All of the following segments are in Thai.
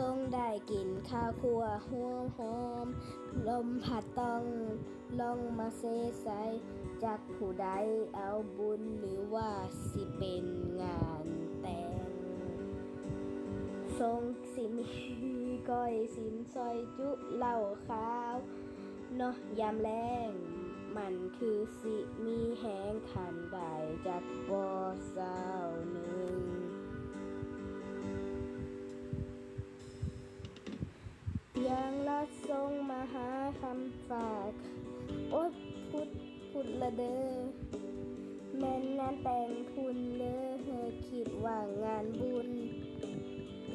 รงได้กินข้าวคั่วหอมหอม ลมผัดต้องลองมาเซใสจากผู้ใดเอาบุญหรือว่าสิเป็นงานแต่ง ทรงสิมีก้อยสินซอยจุเหล่าขาวเนาะยามแรงมันคือสิมีแหงขันใดจากบ่อสาวหนึ่ง ยังละทรงมหาคำฝาก โอ๊ยพุดพุดละเด้อแม่นงานแต่งคุณเลอเฮอคิดว่างานบุญ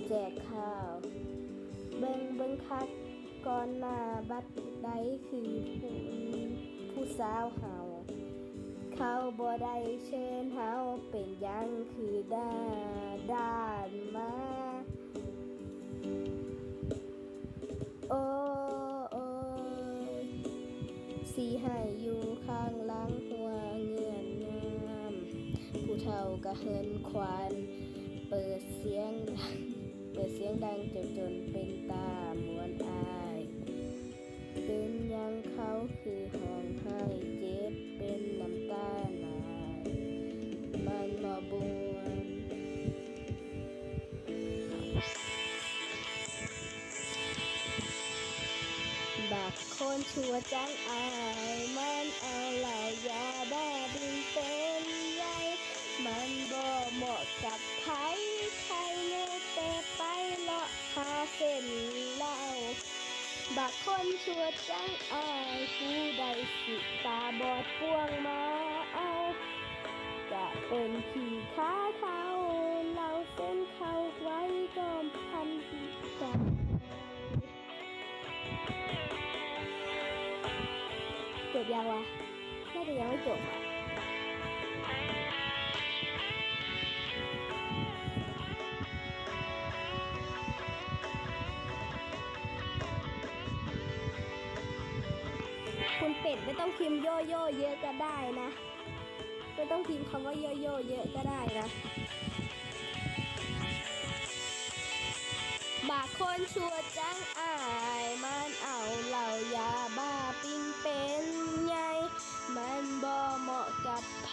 แจกข้าว เบิ่งเบิ่งคักก่อนหน้าบัดใดคือผู้ผู้สาวเฮาเขาบ่ได้เชิญเฮาเป็นยังคือด้าด้านมา ผู้เฮินควันเปิดเสียงดังเปิดเสียงดังจนจนเป็นตาหมวนอายเป็นยังเขาคือห้องให้เจ็บเป็นน้ำตาหนายมันมาบวนบักคนชัวจังอาย มันเอาเหล่ายาบ้า เหมาะกับไผใครเนแต่ไปเลาะหาเส้นเล้าบักคนชัวจังอายผู้ใดสิตาบอดพวงมาเอาจะเป็นขี่ขาเขาเราเส้นเขาไว้ก็พันปีกันจบยังวะน่าจะยังไม่จบอะ เป็ดไม่ต้องพิมพ์โยโย่เยอะก็ได้นะ ไม่ต้องพิมพ์คำว่าโยโย่เยอะก็ได้นะบากคนชัวจังอายมันเอาเหล่ายาบ้าปิ้งเป็นไงมันบ่เหมาะกับไผ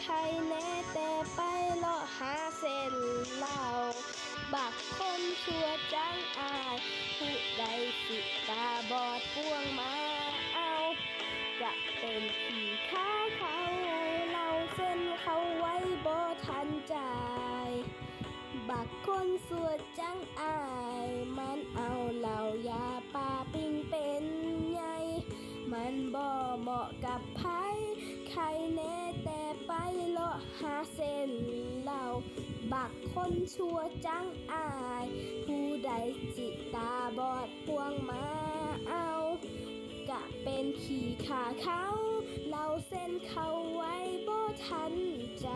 ใครแน่แต่ไปเลาะหาเส้นเหล้าบักคนชัวจังอายผู้ใดสิตาบอดพวงมา จะเป็นขี่ข้าเขาเราเส้นเขาไว้บ่ทันใจาย บักคนสวดจังอาย มันเอาเหล่ายาปาปิงเป็นไงมันบ่เหมาะกับไผใครแน่แต่ไปเลาะหาเส้นเหล่าบักคนชั่วจังอาย ผู้ใดจิตตาบอดพวงมา เอากะเป็นขี่ขาเขาเราเส้นเขาไว้บ่ทันใจ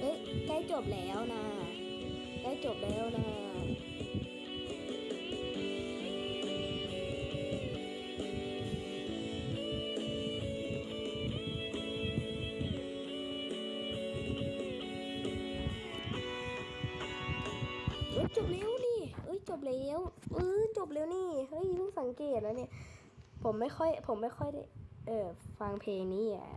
เอ้ยใกล้จบแล้วนะใกล้จบแล้วนะ จบแล้วเออจบแล้วนี่เฮ้ยเพิ่งสังเกตแล้วเนี่ย ผมไม่ค่อย ผมไม่ค่อยได้ เออฟังเพลงนี้อะ